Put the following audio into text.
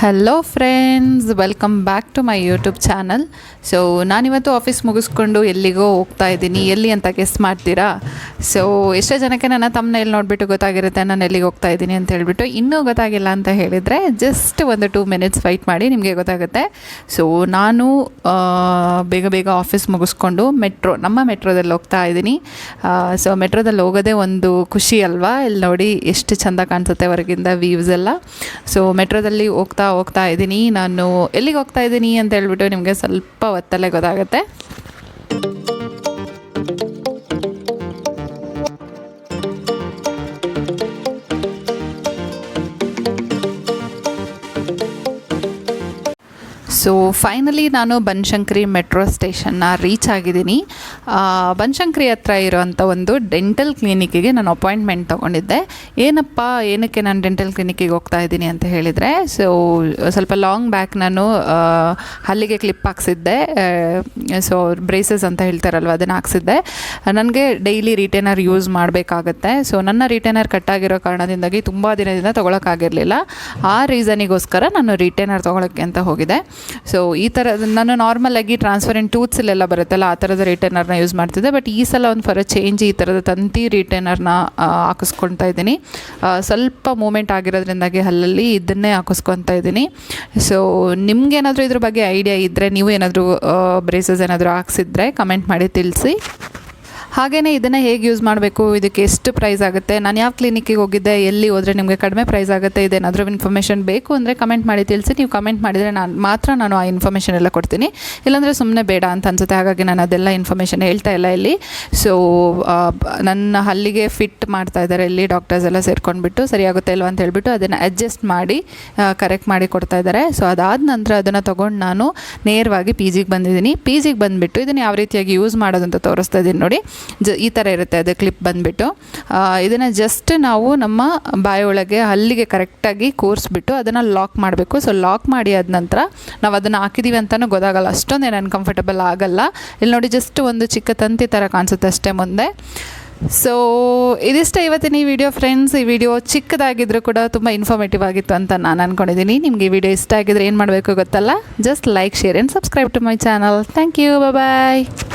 Hello friends welcome back to my YouTube channel so ನಾನಿವತ್ತು office ಮುಗಿಸ್ಕೊಂಡು ಎಲ್ಲಿಗೋ ಹೋಗ್ತಾ ಇದ್ದೀನಿ. ಎಲ್ಲಿ ಅಂತ ಗೆಸ್ ಮಾಡ್ತೀರಾ? ಸೊ ಎಷ್ಟೋ ಜನಕ್ಕೆ ನನ್ನ ತಮ್ಮನೇಲಿ ನೋಡಿಬಿಟ್ಟು ಗೊತ್ತಾಗಿರುತ್ತೆ ನಾನು ಎಲ್ಲಿಗೆ ಹೋಗ್ತಾ ಇದ್ದೀನಿ ಅಂತ ಹೇಳಿಬಿಟ್ಟು ಇನ್ನೂ ಗೊತ್ತಾಗಿಲ್ಲ ಅಂತ ಹೇಳಿದರೆ ಜಸ್ಟ್ ಒಂದು ಟೂ ಮಿನಿಟ್ಸ್ ವೆಯ್ಟ್ ಮಾಡಿ ನಿಮಗೆ ಗೊತ್ತಾಗುತ್ತೆ. ಸೊ ನಾನು ಬೇಗ ಬೇಗ ಆಫೀಸ್ ಮುಗಿಸ್ಕೊಂಡು ಮೆಟ್ರೋ ನಮ್ಮ ಮೆಟ್ರೋದಲ್ಲಿ ಹೋಗ್ತಾ ಇದ್ದೀನಿ. ಸೊ ಮೆಟ್ರೋದಲ್ಲಿ ಹೋಗೋದೇ ಒಂದು ಖುಷಿ ಅಲ್ವಾ? ಇಲ್ಲಿ ನೋಡಿ ಎಷ್ಟು ಚಂದ ಕಾಣಿಸುತ್ತೆ ಹೊರಗಿಂದ ವ್ಯೂಸ್ ಎಲ್ಲ. ಸೊ ಮೆಟ್ರೋದಲ್ಲಿ ಹೋಗ್ತಾ ಹೋಗ್ತಾ ಇದ್ದೀನಿ. ನಾನು ಎಲ್ಲಿಗೆ ಹೋಗ್ತಾ ಇದ್ದೀನಿ ಅಂತ ಹೇಳ್ಬಿಟ್ಟು ನಿಮಗೆ ಸ್ವಲ್ಪ ಹೊತ್ತಲ್ಲೇ ಗೊತ್ತಾಗುತ್ತೆ. ಸೊ ಫೈನಲಿ ನಾನು ಬನಶಂಕರಿ ಮೆಟ್ರೋ ಸ್ಟೇಷನ್ನ ರೀಚ್ ಆಗಿದ್ದೀನಿ. ಬನ್ಶಂಕರಿ ಹತ್ರ ಇರೋವಂಥ ಒಂದು ಡೆಂಟಲ್ ಕ್ಲಿನಿಕ್ಕಿಗೆ ನಾನು ಅಪಾಯಿಂಟ್ಮೆಂಟ್ ತೊಗೊಂಡಿದ್ದೆ. ಏನಪ್ಪ, ಏನಕ್ಕೆ ನಾನು ಡೆಂಟಲ್ ಕ್ಲಿನಿಕ್ಕಿಗೆ ಹೋಗ್ತಾ ಇದ್ದೀನಿ ಅಂತ ಹೇಳಿದರೆ ಸೊ ಸ್ವಲ್ಪ ಲಾಂಗ್ ಬ್ಯಾಕ್ ನಾನು ಹಲ್ಲಿಗೆ ಕ್ಲಿಪ್ ಹಾಕ್ಸಿದ್ದೆ. ಸೊ ಬ್ರೇಸಸ್ ಅಂತ ಹೇಳ್ತಾರಲ್ವ, ಅದನ್ನು ಹಾಕ್ಸಿದ್ದೆ. ನನಗೆ ಡೈಲಿ ರಿಟೇನರ್ ಯೂಸ್ ಮಾಡಬೇಕಾಗತ್ತೆ. ಸೊ ನನ್ನ ರಿಟೇನರ್ ಕಟ್ಟಾಗಿರೋ ಕಾರಣದಿಂದಾಗಿ ತುಂಬ ದಿನದಿಂದ ತೊಗೊಳಕ್ಕಾಗಿರಲಿಲ್ಲ ಆ ರೀಸನಿಗೋಸ್ಕರ ನಾನು ರಿಟೇನರ್ ತೊಗೊಳಕ್ಕೆ ಅಂತ ಹೋಗಿದೆ ಸೊ ಈ ಥರ ನಾನು ನಾರ್ಮಲಾಗಿ ಟ್ರಾನ್ಸ್ಪರೆಂಟ್ ಟೂತ್ಸಲ್ಲೆಲ್ಲ ಬರುತ್ತಲ್ಲ, ಆ ಥರದ ರಿಟೈನರ್ನ ಯೂಸ್ ಮಾಡ್ತಿದ್ದೆ. ಬಟ್ ಈ ಸಲ ಒಂದು ಫರ ಚೇಂಜ್ ಈ ಥರದ ತಂತಿ ರಿಟೈನರ್ನ ಹಾಕಿಸ್ಕೊತಾ ಇದ್ದೀನಿ. ಸ್ವಲ್ಪ ಮೂಮೆಂಟ್ ಆಗಿರೋದ್ರಿಂದಾಗಿ ಹಲ್ಲಲ್ಲಿ ಇದನ್ನೇ ಹಾಕಿಸ್ಕೊತಾ ಇದ್ದೀನಿ. ಸೊ ನಿಮ್ಗೇನಾದರೂ ಇದ್ರ ಬಗ್ಗೆ ಐಡಿಯಾ ಇದ್ದರೆ ನೀವು ಏನಾದರೂ ಬ್ರೇಸಸ್ ಏನಾದರೂ ಹಾಕ್ಸಿದ್ರೆ ಕಮೆಂಟ್ ಮಾಡಿ ತಿಳಿಸಿ. ಹಾಗೆಯೇ ಇದನ್ನು ಹೇಗೆ ಯೂಸ್ ಮಾಡಬೇಕು? ಇದಕ್ಕೆ ಎಷ್ಟು ಪ್ರೈಸ್ ಆಗುತ್ತೆ? ನಾನು ಯಾವ ಕ್ಲಿನಿಕ್ಕಿಗೆ ಹೋಗಿದ್ದೆ? ಎಲ್ಲಿ ಹೋದರೆ ನಿಮಗೆ ಕಡಿಮೆ ಪ್ರೈಸ್ ಆಗುತ್ತೆ? ಇದೇನಾದರೂ ಇನ್ಫಾರ್ಮೇಷನ್ ಬೇಕು ಅಂದರೆ ಕಮೆಂಟ್ ಮಾಡಿ ತಿಳಿಸಿ. ನೀವು ಕಮೆಂಟ್ ಮಾಡಿದರೆ ನಾನು ಮಾತ್ರ ನಾನು ಆ ಇನ್ಫಾರ್ಮೇಷನ್ ಎಲ್ಲ ಕೊಡ್ತೀನಿ. ಇಲ್ಲಾಂದರೆ ಸುಮ್ಮನೆ ಬೇಡ ಅಂತ ಅನ್ಸುತ್ತೆ. ಹಾಗಾಗಿ ನಾನು ಅದೆಲ್ಲ ಇನ್ಫಾರ್ಮೇಷನ್ ಹೇಳ್ತಾ ಇಲ್ಲ ಇಲ್ಲಿ. ಸೊ ನನ್ನ ಹಲ್ಲಿಗೆ ಫಿಟ್ ಮಾಡ್ತಾ ಇದ್ದಾರೆ ಇಲ್ಲಿ ಡಾಕ್ಟರ್ಸ್ ಎಲ್ಲ ಸೇರ್ಕೊಂಡ್ಬಿಟ್ಟು. ಸರಿಯಾಗುತ್ತೆ ಇಲ್ವಾ ಅಂತ ಹೇಳ್ಬಿಟ್ಟು ಅದನ್ನು ಅಡ್ಜಸ್ಟ್ ಮಾಡಿ ಕರೆಕ್ಟ್ ಮಾಡಿ ಕೊಡ್ತಾ ಇದ್ದಾರೆ. ಸೊ ಅದಾದ ನಂತರ ಅದನ್ನು ತೊಗೊಂಡು ನಾನು ನೇರವಾಗಿ ಪಿ ಜಿಗೆ ಬಂದಿದ್ದೀನಿ. ಪಿ ಜಿಗೆ ಬಂದುಬಿಟ್ಟು ಇದನ್ನು ಯಾವ ರೀತಿಯಾಗಿ ಯೂಸ್ ಮಾಡೋದು ಅಂತ ತೋರಿಸ್ತಾ ಇದ್ದೀನಿ ನೋಡಿ. ಜ ಈ ಥರ ಇರುತ್ತೆ, ಅದು ಕ್ಲಿಪ್ ಬಂದುಬಿಟ್ಟು. ಇದನ್ನು ಜಸ್ಟ್ ನಾವು ನಮ್ಮ ಬಾಯೊಳಗೆ ಹಲ್ಲಿಗೆ ಕರೆಕ್ಟಾಗಿ ಕೂರಿಸ್ಬಿಟ್ಟು ಅದನ್ನು ಲಾಕ್ ಮಾಡಬೇಕು. ಸೊ ಲಾಕ್ ಮಾಡಿ ಆದ ನಂತರ ನಾವು ಅದನ್ನು ಹಾಕಿದ್ದೀವಿ ಅಂತಲೂ ಗೊತ್ತಾಗಲ್ಲ. ಅಷ್ಟೊಂದೇನು ಅನ್ಕಂಫರ್ಟಬಲ್ ಆಗಲ್ಲ. ಇಲ್ಲಿ ನೋಡಿ ಜಸ್ಟ್ ಒಂದು ಚಿಕ್ಕ ತಂತಿ ಥರ ಕಾಣಿಸುತ್ತೆ ಅಷ್ಟೇ ಮುಂದೆ. ಸೊ ಇದಿಷ್ಟೇ ಇವತ್ತಿನ ಈ ವಿಡಿಯೋ ಫ್ರೆಂಡ್ಸ್ ಈ ವಿಡಿಯೋ ಚಿಕ್ಕದಾಗಿದ್ರೂ ಕೂಡ ತುಂಬ ಇನ್ಫಾರ್ಮೇಟಿವ್ ಆಗಿತ್ತು ಅಂತ ನಾನು ಅಂದ್ಕೊಂಡಿದ್ದೀನಿ ನಿಮಗೆ ಈ ವಿಡಿಯೋ ಇಷ್ಟ ಆಗಿದ್ರೆ ಏನು ಮಾಡಬೇಕು ಗೊತ್ತಲ್ಲ? Just like share and subscribe to my channel thank you bye